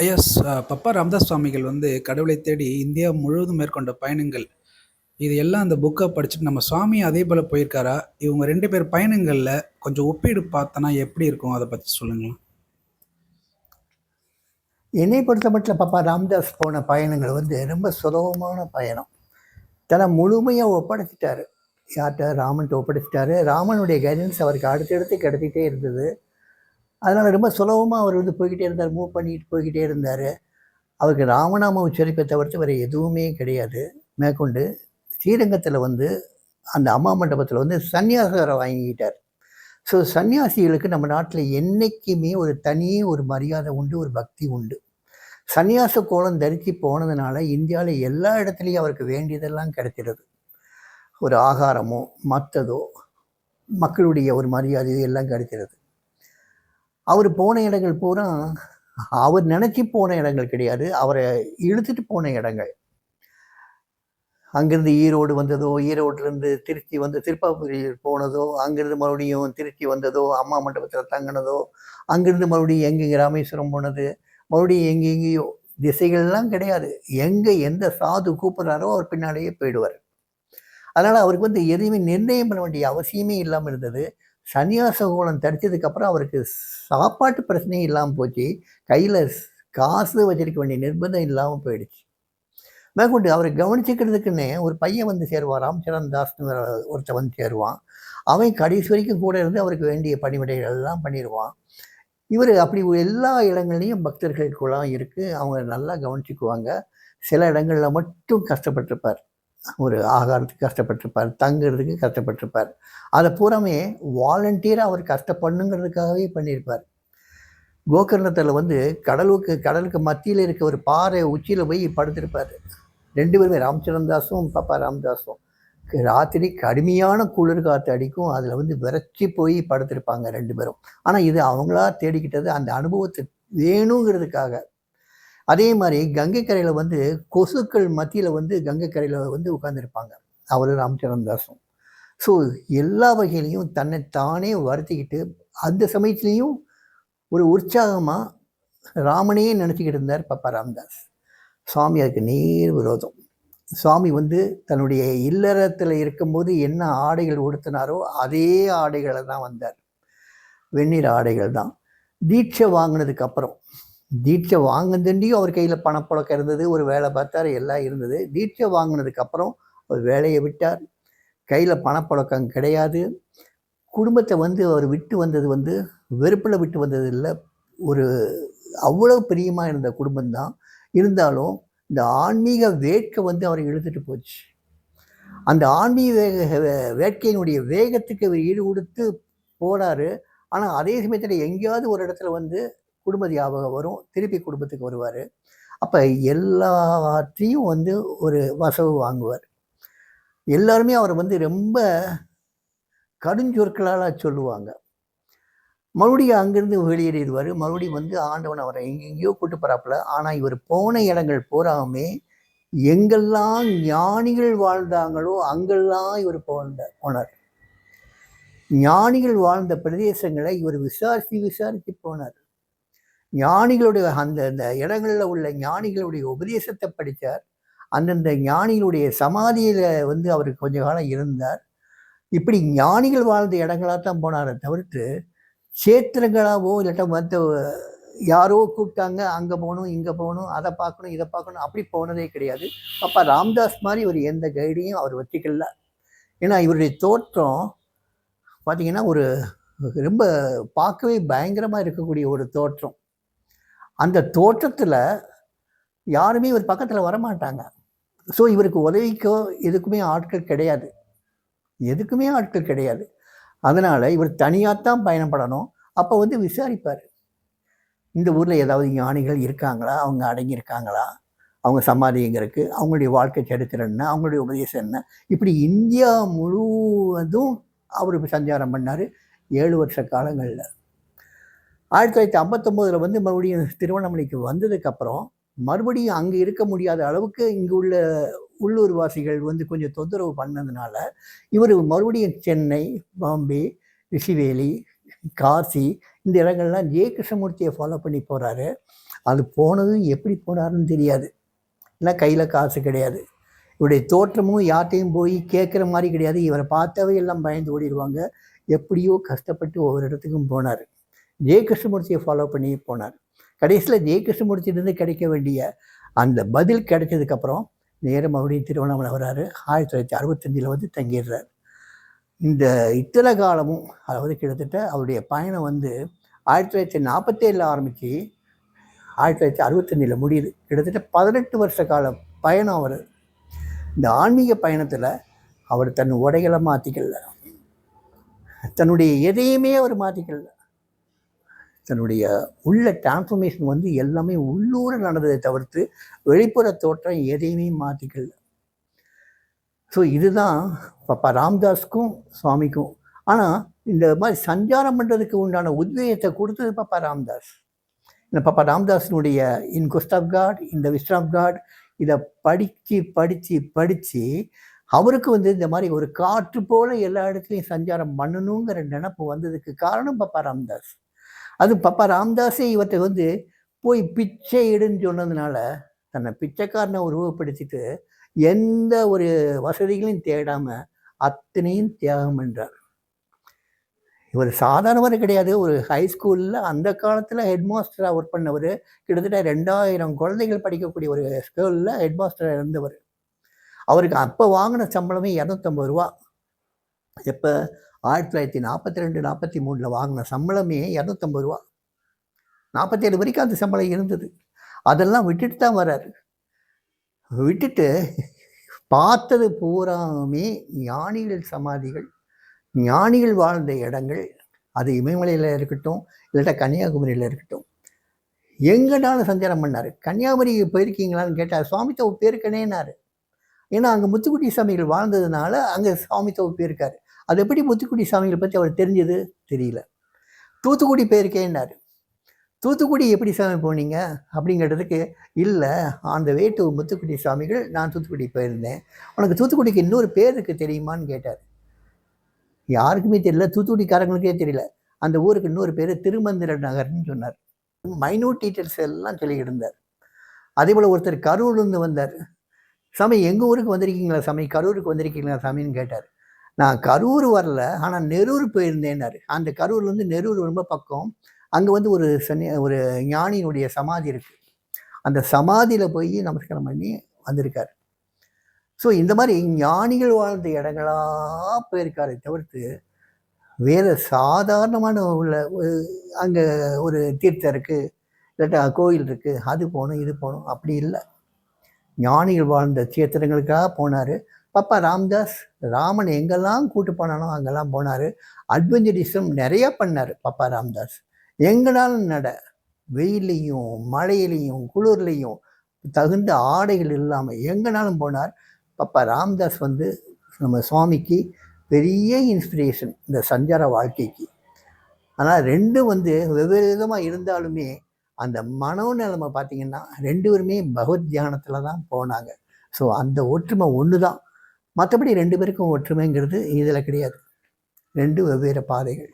ஐயா பப்பா ராமதாஸ் சுவாமிகள் வந்து கடவுளை தேடி இந்தியா முழுவதும் மேற்கொண்ட பயணங்கள். இது எல்லாம் அந்த புக்கை படிச்சுட்டு நம்ம சுவாமி அதே போல் போயிருக்காரா? இவங்க ரெண்டு பேர் பயணங்களில் கொஞ்சம் ஒப்பீடு பார்த்தோன்னா எப்படி இருக்கும்? அதை பற்றி சொல்லுங்களேன். என்னை பொறுத்த மட்டும் பாப்பா ராம்தாஸ் போன பயணங்கள் வந்து ரொம்ப சுலபமான பயணம். தன்னை முழுமையாக ஒப்படைச்சிட்டாரு. யார்கிட்ட? ராமன்ட்டு ஒப்படைச்சிட்டாரு. ராமனுடைய கைடன்ஸ் அவருக்கு அடுத்தடுத்து கிடைச்சிட்டே இருந்தது. அதனால் ரொம்ப சுலபமாக அவர் வந்து போய்கிட்டே இருந்தார் மூவ் பண்ணிட்டு போய்கிட்டே இருந்தார். அவருக்கு ராமநாம உச்சரிப்பை தவிர்த்து வேறு எதுவுமே கிடையாது. மேற்கொண்டு ஸ்ரீரங்கத்தில் வந்து அந்த அம்மா மண்டபத்தில் வந்து சன்னியாசரை வாங்கிக்கிட்டார். ஸோ சன்னியாசிகளுக்கு நம்ம நாட்டில் என்றைக்குமே ஒரு தனி ஒரு மரியாதை உண்டு ஒரு பக்தி உண்டு. சன்னியாச கோலம் தரித்து போனதுனால இந்தியாவில் எல்லா இடத்துலையும் அவருக்கு வேண்டியதெல்லாம் கிடைக்கிறது. ஒரு ஆகாரமோ மற்றதோ மக்களுடைய ஒரு மரியாதையோ எல்லாம் கிடைக்கிறது. அவர் போன இடங்கள் பூரா அவர் நினச்சி போன இடங்கள் கிடையாது. அவரை இழுத்துட்டு போன இடங்கள். அங்கேருந்து ஈரோடு வந்ததோ ஈரோட்டிலேருந்து திருச்சி வந்து திருப்பாபுரி போனதோ அங்கேருந்து மறுபடியும் திருச்சி வந்ததோ அம்மா மண்டபத்தில் தங்கினதோ அங்கேருந்து மறுபடியும் எங்கெங்கே ராமேஸ்வரம் போனது மறுபடியும் எங்கெங்கேயோ திசைகள்லாம் கிடையாது. எங்கே எந்த சாது கூப்பிட்றாரோ அவர் பின்னாலேயே போயிடுவார். அதனால் அவருக்கு வந்து எதையுமே நிர்ணயம் பண்ண வேண்டிய அவசியமே இல்லாமல் இருந்தது. சன்னியாச கோலம் தரிச்சதுக்கப்புறம் அவருக்கு சாப்பாட்டு பிரச்சனையும் இல்லாமல் போச்சு. கையில் காசு வச்சிருக்க வேண்டிய நிர்பந்தம் இல்லாமல் போயிடுச்சு. மேற்கொண்டு அவரை கவனிச்சுக்கிறதுக்குன்னே ஒரு பையன் வந்து சேருவான் ராம்சரண் தாஸ் ஒருத்தன் வந்து சேருவான். அவன் கடைசி வரைக்கும் கூட இருந்து அவருக்கு வேண்டிய பணிவிடைகள் எல்லாம் பண்ணிடுவான். இவர் அப்படி எல்லா இடங்கள்லையும் பக்தர்களுக்குலாம் இருக்குது அவங்க நல்லா கவனிச்சுக்குவாங்க. சில இடங்களில் மட்டும் கஷ்டப்பட்டிருப்பார். ஒரு ஆகாரத்துக்கு கஷ்டப்பட்டிருப்பார் தங்குறதுக்கு கஷ்டப்பட்டிருப்பார். அதை பூராமே வாலண்டியராக அவர் கஷ்டப்படணுங்கிறதுக்காகவே பண்ணியிருப்பார். கோகர்ணத்தில் வந்து கடலுக்கு கடலுக்கு மத்தியில் இருக்க ஒரு பாறை உச்சியில் போய் படுத்திருப்பார். ரெண்டு பேருமே ராமச்சந்திரன் தாஸும் பாப்பா ராமதாஸும் ராத்திரி கடுமையான குளிர் காற்று அடிக்கும் அதில் வந்து விரைச்சி போய் படுத்திருப்பாங்க ரெண்டு பேரும். ஆனால் இது அவங்களா தேடிக்கிட்டது அந்த அனுபவத்தை வேணுங்கிறதுக்காக. அதே மாதிரி கங்கை கரையில் வந்து கொசுக்கள் மத்தியில் வந்து கங்கை கரையில் வந்து உட்காந்துருப்பாங்க அவர் ராமச்சந்திரன் ஸோ எல்லா வகையிலையும் தன்னை தானே வருத்திக்கிட்டு அந்த சமயத்துலேயும் ஒரு உற்சாகமாக ராமனையே நினச்சிக்கிட்டு இருந்தார் பாப்பா ராம்தாஸ். சுவாமி அதுக்கு நேர் விரோதம். சுவாமி வந்து தன்னுடைய இல்லறத்தில் இருக்கும்போது என்ன ஆடைகள் உடுத்தினாரோ அதே ஆடைகளை தான் வந்தார். வெந்நீர் ஆடைகள் தான் தீட்சை வாங்கினதுக்கு அப்புறம் தீட்சை வாங்கினதுண்டியும் அவர் கையில் பணப்புழக்கம் இருந்தது ஒரு வேலை பார்த்தார் எல்லாம் இருந்தது. தீட்சை வாங்கினதுக்கப்புறம் அவர் ஒரு வேலையை விட்டார். கையில் பணப்புழக்கம் கிடையாது. குடும்பத்தை வந்து அவர் விட்டு வந்தது வந்து வெறுப்பில் விட்டு வந்தது இல்லை. ஒரு அவ்வளோ பிரியமாக இருந்த குடும்பம்தான் இருந்தாலும் இந்த ஆன்மீக வேட்கை வந்து அவரை இழுத்துட்டு போச்சு. அந்த ஆன்மீக வேக வேட்கையினுடைய வேகத்துக்கு அவர் ஈடு கொடுத்து போனார் ஆனால் அதே சமயத்தில் எங்கேயாவது ஒரு இடத்துல வந்து குடும்ப ஞாபகம் வரும். திருப்பி குடும்பத்துக்கு வருவார். அப்போ எல்லாத்தையும் வந்து ஒரு வசவு வாங்குவார். எல்லாருமே அவர் வந்து ரொம்ப கடுஞ்சொற்களால் சொல்லுவாங்க. மறுபடியும் அங்கேருந்து வெளியேறிடுவார். மறுபடியும் வந்து ஆண்டவன் அவரை எங்கெங்கேயோ கூட்டு போகிறாப்புல ஆனால் இவர் போன இடங்கள் போகாமே எங்கெல்லாம் ஞானிகள் வாழ்ந்தாங்களோ அங்கெல்லாம் இவர் போன போனார். ஞானிகள் வாழ்ந்த பிரதேசங்களை இவர் விசாரித்து விசாரித்து போனார். ஞானிகளுடைய அந்த அந்த இடங்களில் உள்ள ஞானிகளுடைய உபதேசத்தை படித்தார் அந்தந்த ஞானிகளுடைய சமாதியில் வந்து அவர் கொஞ்ச காலம் இருந்தார். இப்படி ஞானிகள் வாழ்ந்த இடங்களாக தான் போனாரை தவிர்த்து சேத்திரங்களாவோ இல்லாட்டா மற்ற யாரோ கூப்பிட்டாங்க அங்கே போகணும் இங்கே போகணும் அதை பார்க்கணும் இதை பார்க்கணும் அப்படி போனதே கிடையாது. அப்போ ராம்தாஸ் மாதிரி ஒரு எந்த கைடையும் அவர் வச்சுக்கல. ஏன்னா இவருடைய தோற்றம் பார்த்தீங்கன்னா ஒரு ரொம்ப பார்க்கவே பயங்கரமாக இருக்கக்கூடிய ஒரு தோற்றம். அந்த தோற்றத்தில் யாருமே இவர் பக்கத்தில் வரமாட்டாங்க. ஸோ இவருக்கு உதவிக்கோ எதுக்குமே ஆட்கள் கிடையாது. எதுக்குமே ஆட்கள் கிடையாது. அதனால் இவர் தனியாகத்தான் பயணப்படணும். அப்போ வந்து விசாரிப்பார். இந்த ஊரில் ஏதாவது ஞானிகள் இருக்காங்களா? அவங்க அடங்கியிருக்காங்களா? அவங்க சமாதி எங்கே இருக்குது அவங்களுடைய வாழ்க்கை சரித்திரம் என்ன? அவங்களுடைய உபதேசம் என்ன? இப்படி இந்தியா முழுவதும் அவர் சஞ்சாரம் பண்ணார். ஏழு வருஷ காலங்களில். ஆயிரத்தி தொள்ளாயிரத்தி ஐம்பத்தொம்போதில் வந்து மறுபடியும் திருவண்ணாமலைக்கு வந்ததுக்கப்புறம் மறுபடியும் அங்கே இருக்க முடியாத அளவுக்கு இங்கே உள்ள உள்ளூர்வாசிகள் வந்து கொஞ்சம் தொந்தரவு பண்ணதுனால இவர் மறுபடியும் சென்னை பாம்பே ரிஷிவேலி காசி இந்த இடங்கள்லாம் ஜெய கிருஷ்ணமூர்த்தியை ஃபாலோ பண்ணி போகிறாரு அது போனதும் எப்படி போனாருன்னு தெரியாது. ஏன்னா கையில் காசு கிடையாது. இவருடைய தோற்றமும் யார்ட்டையும் போய் கேட்குற மாதிரி கிடையாது. இவரை பார்த்தாவே எல்லாம் பயந்து ஓடிடுவாங்க. எப்படியோ கஷ்டப்பட்டு ஒவ்வொரு இடத்துக்கும் போனார். ஜெய கிருஷ்ணமூர்த்தியை ஃபாலோ பண்ணி போனார். கடைசியில் ஜெயகிருஷ்ணமூர்த்தியிலேருந்து கிடைக்க வேண்டிய அந்த பதில் கிடைச்சதுக்கப்புறம் நேரம் மறுபடியும் திருவண்ணாமலை வராரு ஆயிரத்தி தொள்ளாயிரத்தி அறுபத்தஞ்சில் வந்து தங்கிடுறார். இந்த இத்தனை காலமும் அதாவது கிட்டத்தட்ட அவருடைய பயணம் வந்து ஆயிரத்தி தொள்ளாயிரத்தி நாற்பத்தேழில் ஆரம்பித்து ஆயிரத்தி தொள்ளாயிரத்தி அறுபத்தஞ்சில் முடியுது. கிட்டத்தட்ட பதினெட்டு வருஷ கால பயணம் அவர். இந்த ஆன்மீக பயணத்தில் அவர் தன் உடைகளை மாற்றிக்கல தன்னுடைய எதையுமே அவர் மாற்றிக்கல தன்னுடைய உள்ள டிரான்ஸ்ஃபர்மேஷன் வந்து எல்லாமே உள்ளூர நடந்ததை தவிர்த்து வெளிப்புற தோற்றம் எதையுமே மாற்றிக்கல. ஸோ இதுதான் பாப்பா ராம்தாஸ்க்கும் சுவாமிக்கும். ஆனால் இந்த மாதிரி சஞ்சாரம் பண்ணுறதுக்கு உண்டான உத்வேகத்தை கொடுத்தது பாப்பா ராம்தாஸ். இந்த பாப்பா ராம்தாஸினுடைய இன் குஸ்ட் ஆஃப் காட் இந்த விஸ்ட் ஆஃப் காட் இதை படித்து படித்து படித்து அவருக்கு வந்து இந்த மாதிரி ஒரு காற்று போல எல்லா இடத்துலையும் சஞ்சாரம் பண்ணணுங்கிற நினப்பு வந்ததுக்கு காரணம் பாப்பா ராம்தாஸ். அது பாப்பா ராம்தாஸே இவற்றை வந்து போய் பிச்சை இடுன்னு சொன்னதுனால தன்னை பிச்சைக்காரனை உருவப்படுத்திட்டு எந்த ஒரு வசதிகளையும் தேடாமல் அத்தனையும் தியாகம் என்றார் இவர் சாதாரணவர் கிடையாது. ஒரு ஹை ஸ்கூலில் அந்த காலத்தில் ஹெட்மாஸ்டராக ஒர்க் பண்ணவர். கிட்டத்தட்ட ரெண்டாயிரம் குழந்தைகள் படிக்கக்கூடிய ஒரு ஸ்கூலில் ஹெட்மாஸ்டராக இருந்தவர். அவருக்கு அப்போ வாங்கின சம்பளமே இரநூத்தம்பது ரூபா. எப்போ? ஆயிரத்தி தொள்ளாயிரத்தி நாற்பத்தி ரெண்டு நாற்பத்தி மூணில் வாங்கின சம்பளமே இரநூத்தம்பது ரூபா. நாற்பத்தேழு வரைக்கும் அந்த சம்பளம் இருந்தது. அதெல்லாம் விட்டுட்டு தான் வர்றாரு விட்டுட்டு பார்த்தது பூராமே ஞானிகள் சமாதிகள் ஞானிகள் வாழ்ந்த இடங்கள். அது இமயமலையில் இருக்கட்டும் இல்லாட்டா கன்னியாகுமரியில் இருக்கட்டும். எங்கனாலும் சஞ்சாரம் பண்ணார். கன்னியாகுமரி போயிருக்கீங்களான்னு கேட்டார். சுவாமி தவு பேருக்கனேனாரு ஏன்னா அங்கே முத்துக்குட்டி சாமிகள் வாழ்ந்ததுனால அங்கே சுவாமி தவு இருக்கார் அது எப்படி முத்துக்குடி சாமிகளை பற்றி அவர் தெரிஞ்சது? தெரியல. தூத்துக்குடி போயிருக்கேன்னாரு தூத்துக்குடி எப்படி சாமி போனீங்க? அப்படிங்கிறதுக்கு இல்லை அந்த வே டு முத்துக்குடி சாமிகள் நான் தூத்துக்குடி போயிருந்தேன். உனக்கு தூத்துக்குடிக்கு இன்னொரு பேர் இருக்குது தெரியுமான்னு கேட்டார். யாருக்குமே தெரியல தூத்துக்குடிக்காரங்களுக்கே தெரியல. அந்த ஊருக்கு இன்னொரு பேர் திருமந்திர நகர்னு சொன்னார். மைனூட் டீட்டெயில்ஸ் எல்லாம் சொல்லிக்கிட்டு இருந்தார். அதே போல் ஒருத்தர் கரூர்லேருந்து வந்தார். சாமி எங்கள் ஊருக்கு வந்திருக்கீங்களா சாமி? கரூருக்கு வந்திருக்கீங்களா சாமின்னு கேட்டார். நான் கரூர் வரல ஆனால் நெரூர் போயிருந்தேன்னாரு. அந்த கரூர்லேருந்து நெரூர் ரொம்ப பக்கம். அங்கே வந்து ஒரு சனி ஒரு ஞானியினுடைய சமாதி இருக்குது அந்த சமாதியில் போய் நமஸ்காரம் பண்ணி வந்திருக்கார். ஸோ இந்த மாதிரி ஞானிகள் வாழ்ந்த இடங்களாக போயிருக்காரு தவிர்த்து வேறு சாதாரணமான உள்ள அங்கே ஒரு தீர்த்தம் இருக்குது இல்லாட்டா கோயில் இருக்குது அது போகணும் இது போகணும் அப்படி இல்லை. ஞானிகள் வாழ்ந்த சேத்திரங்களுக்காக போனார். பாப்பா ராம்தாஸ் ராமன் எங்கெல்லாம் கூட்டு போனானோ அங்கெல்லாம் போனார். அட்வென்ச்சரிசம் நிறையா பண்ணார் பாப்பா ராம்தாஸ். எங்கனாலும் நட வெயிலையும் மழையிலையும் குளிர்லையும் தகுந்த ஆடைகள் இல்லாமல் எங்கனாலும் போனார். பாப்பா ராம்தாஸ் வந்து நம்ம சுவாமிக்கு பெரிய இன்ஸ்பிரேஷன் இந்த சஞ்சார வாழ்க்கைக்கு. ஆனால் ரெண்டும் வந்து வெவ்வேறு விதமாக இருந்தாலுமே அந்த மனோநிலைமை பார்த்திங்கன்னா ரெண்டு பேருமே பகவத் தியானத்தில் தான் போனாங்க. ஸோ அந்த ஒற்றுமை ஒன்று தான் மற்றபடி ரெண்டு பேருக்கும் ஒற்றுமைங்கிறது இதில் கிடையாது. ரெண்டு வெவ்வேறு பாதைகள்.